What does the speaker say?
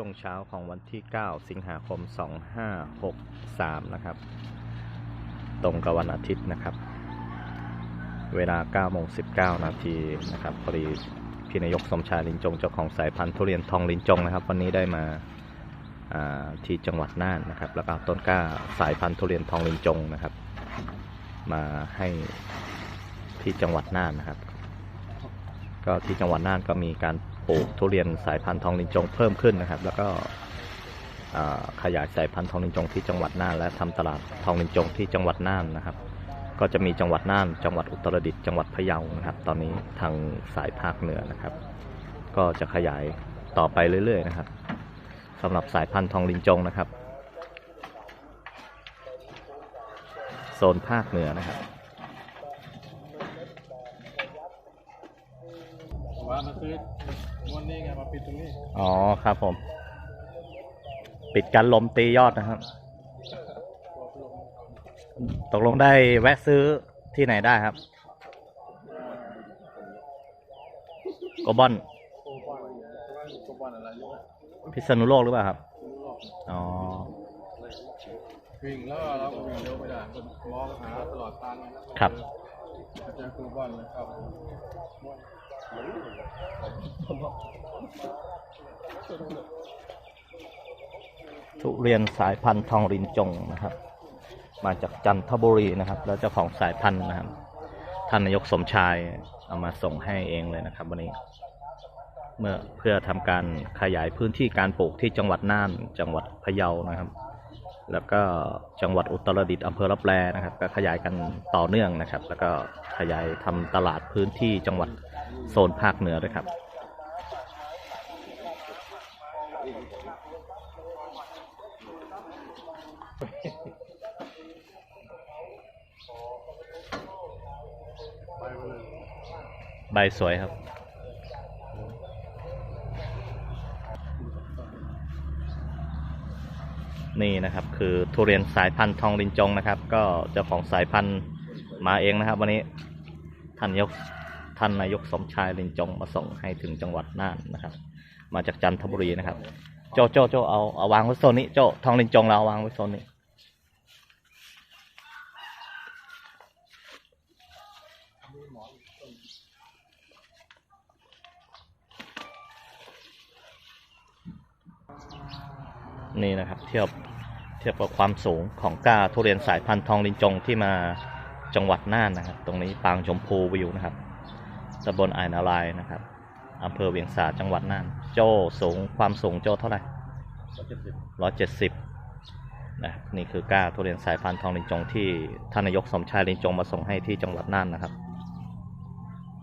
ช่วงเช้าของวันที่ 9 สิงหาคม 2563 นะครับ ตรงกับวันอาทิตย์นะครับ เวลา9โมง19 นาทีนะครับพอดีพี่นายกสมชายลินจงเจ้าของสายพันธุ์ทุเรียนทองลินจงนะครับ วันนี้ได้มาาที่จังหวัดน่านนะครับ แล้วก็ต้นกล้าสายพันธุ์ทุเรียนทองลินจงนะครับ มาให้ที่จังหวัดน่านนะครับ ก็ที่จังหวัดน่านก็มีการ ปลูกทุเรียนสายพันธุ์ทองลินจงเพิ่มขึ้นนะครับ แล้วก็ขยายสายพันธุ์ทองลินจงที่จังหวัดน่าน และทำตลาดทองลินจงที่จังหวัดน่านนะครับ ก็จะมีจังหวัดน่าน จังหวัดอุตรดิตถ์จังหวัดพะเยานะครับ ตอนนี้ทางสายภาคเหนือนะครับ ก็จะขยายต่อไปเรื่อยๆนะครับสำหรับสายพันธุ์ทองลินจงนะครับโซนภาคเหนือนะครับ ว่ามาซื้อวันนี้ไงมาปิดตรงนี้อ๋อครับผม ปิดกันลมตียอดนะครับ ตกลงได้แวะซื้อที่ไหนได้ครับโกบอนโกบอนว่าโกบอนอะไรอยู่พิษณุโลกหรือเปล่าครับ อ๋อวิ่งแล้วเราก็วิ่งเร็วไม่ได้ก็มองหาตลอดทางไงครับเจอโกบอนเลยครับ ทุเรียนสายพันธุ์ทองรินจงนะครับ มาจากจันทบุรีนะครับ แล้วเจ้าของสายพันธุ์นะครับ ท่านนายกสมชายเอามาส่งให้เองเลยนะครับ วันนี้ เมื่อเพื่อทำการขยายพื้นที่การปลูกที่จังหวัดน่าน จังหวัดพะเยานะครับ แล้วก็จังหวัดอุตรดิตถ์อำเภอรับแลนะครับ ก็ขยายกันต่อเนื่องนะครับ แล้วก็ขยายทำตลาดพื้นที่จังหวัด โซนภาคเหนือด้วยครับ ใบสวยครับ นี่นะครับ คือทุเรียนสายพันธุ์ทองลินจงนะครับ ก็เจ้าของสายพันธุ์มาเองนะครับ วันนี้ท่านยก ท่านนายกสมชายลินจงมาส่งให้ถึงจังหวัดน่านนะครับ มาจากจันทบุรีนะครับ โจโจโจเอาเอาวางไว้โซนนี้โจทองลินจงเราเอาวางไว้โซนนี้นี่นะครับเทียบเทียบกับความสูงของก้าทุเรียนสายพันธุ์ทองลินจงที่มาจังหวัดน่านนะครับ ตรงนี้ปางชมพูวิวนะครับ ตำบลไอายนารายณ์นะครับอำเภอเวียงสาจังหวัดน่าน โจ้สูงความสูงโจ้เท่าไหร่เจ็ดสิบร้อยเจ็ดสิบนะครับนี่คือก้าทุเรียนสายพันธุ์ทองลินจงที่ท่านนายกสมชายลินจงมาส่งให้ที่จังหวัดน่านนะครับ